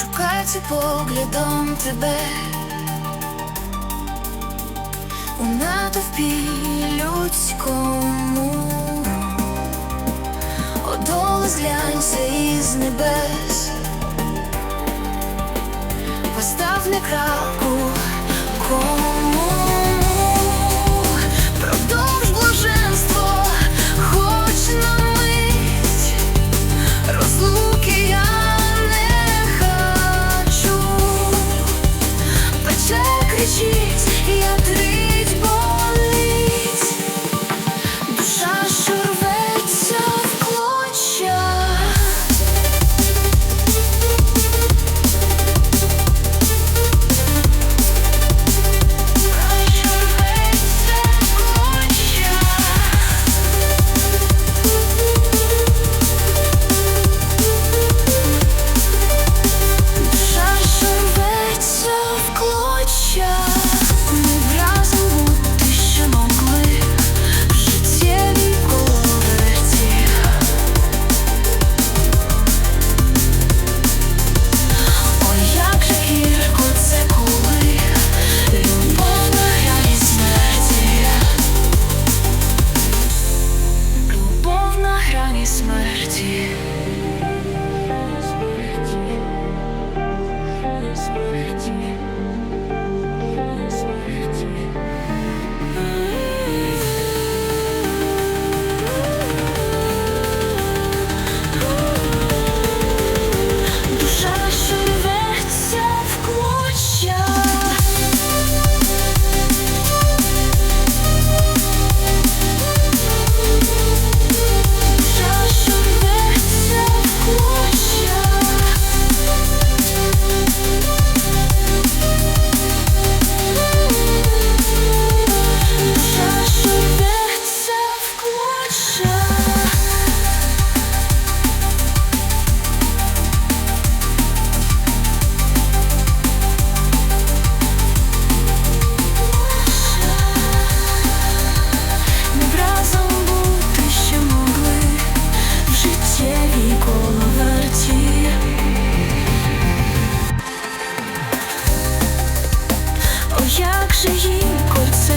шукаючи поглядом тебе. У натовпі людському, Одолу зглянься із небес, постав на крапку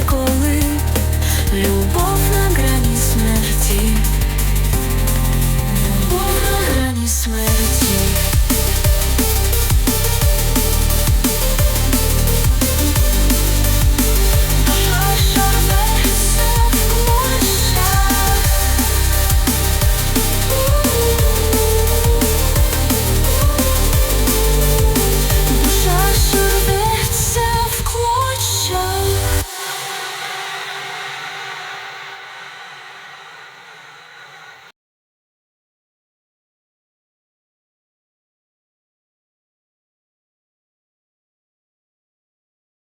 коли любов.